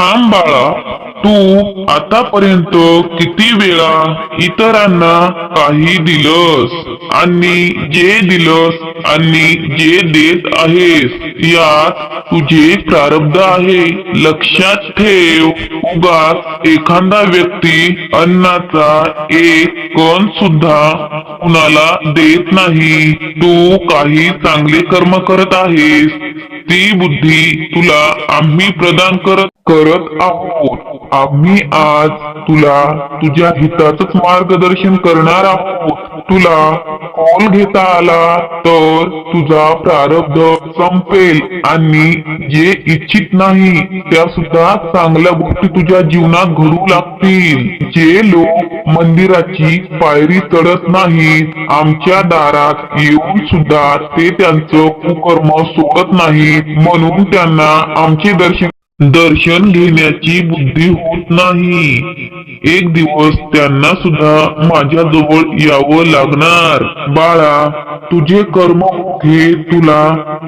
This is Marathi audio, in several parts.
थांब बाळा तू आतापर्यंत किती वेळा इतरांना काही दिलंस? आणि जे दिलंस आणि जे देत आहेस यात तुझे प्रारब्ध आहे. लक्षात ठेव उगाच एखादा व्यक्ती अन्नाचा एक कण सुद्धा कुणाला देत नाही. तू काही चांगले कर्म करत आहेस. ती बुद्धी तुला आम्ही प्रदान करत करत आहोत. आम्ही आज तुला तुझ्या हिताचंच मार्गदर्शन करणार आहोत. तुला कॉल घेता आला तर तुझा प्रारब्ध संपेल आणि जे इच्छित नाही त्या सुद्धा चांगल्या गोष्टी तुझ्या जीवनात घडू लागतील. जे लोक मंदिराची पायरी चढत नाहीत आमच्या दारात येऊन सुद्धा ते त्यांचं कुकर्म सोडत नाहीत. म्हणून त्यांना आमचे दर्शन दर्शन घेण्याची बुद्धी होत नाही. एक दिवस त्यांना सुद्धा माझ्या जवळ यावं लागणार. बाळा तुझे कर्म हे तुला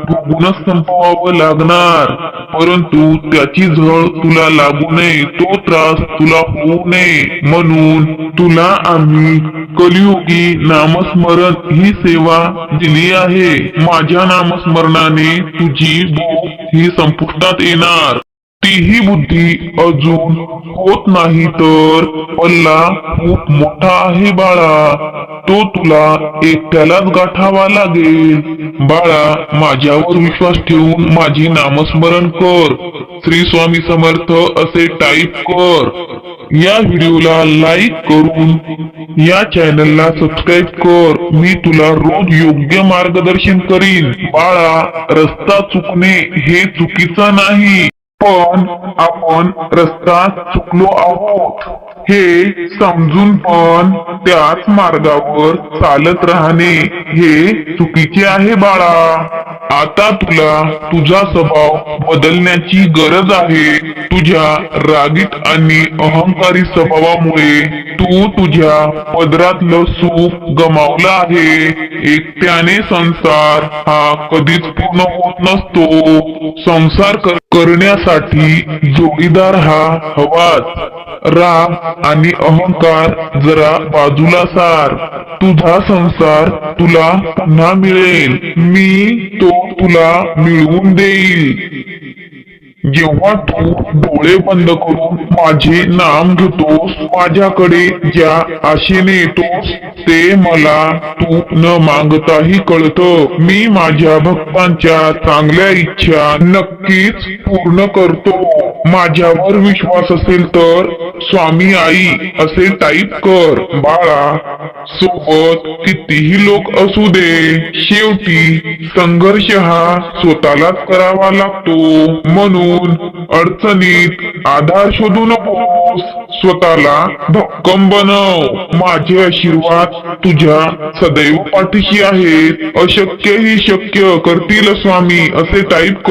भोगूनच संपवावं लागणार. परंतु त्याची झळ तुला लागू नये तो त्रास तुला होऊ नये. म्हणून तुला आम्ही कलियुगी नामस्मरण ही सेवा दिली आहे. माझ्या नामस्मरणाने तुझी भूक ही संपुष्टात येणार. तीही बुद्धी अजून होत नाही तर पल्ला खूप मोठा आहे बाळा. तो तुला एकट्यालाच गाठावा लागेल. बाळा माझ्यावर विश्वास ठेवून माझी नामस्मरण कर. श्री स्वामी समर्थ असे टाईप कर. या व्हिडिओला लाईक करून या चॅनलला सबस्क्राईब कर. मी तुला रोज योग्य मार्गदर्शन करीन. बाळा रस्ता चुकणे हे चुकीचा नाही. पण आपण रस्ता चुकलो आहोत. हे समजून पण त्याच मार्गावर चालत राहणे हे चुकीचे आहे बाळा. आता तुला तुझा स्वभाव बदलण्याची गरज आहे. तुझ्या रागीत आणि अहंकारी स्वभावामुळे तू तुझ्या पदरातलं सुख गमावलं आहे. एकट्याने संसार हा कधीच पूर्ण होत नसतो. संसार करण्यासाठी साठी जोडीदार हा हवाच. राग आणि अहंकार जरा बाजूला सार. तुझा संसार तुला पुन्हा मिळेल. मी तो तुला मिळवून देईल. जेव्हा तू डोळे बंद करून माझे नाम घेतोस माझ्याकडे ज्या आशेने येतोस ते मला तू न मागताही कळतं. मी माझ्या भक्तांच्या चांगल्या इच्छा नक्कीच पूर्ण करतो. माझ्यावर विश्वास असेल तर स्वामी आई असे टाईप कर. बाळा सोबत कितीही लोक असू दे. शेवटी संघर्ष हा स्वतःलाच करावा लागतो. म्हणून अडचणीत आधार शोधू नकोस स्वतःला भक्कम बनव. माझे आशीर्वाद तुझ्या सदैव पाठीशी आहेत. अशक्य ही शक्य करतील स्वामी असे टाईप कर.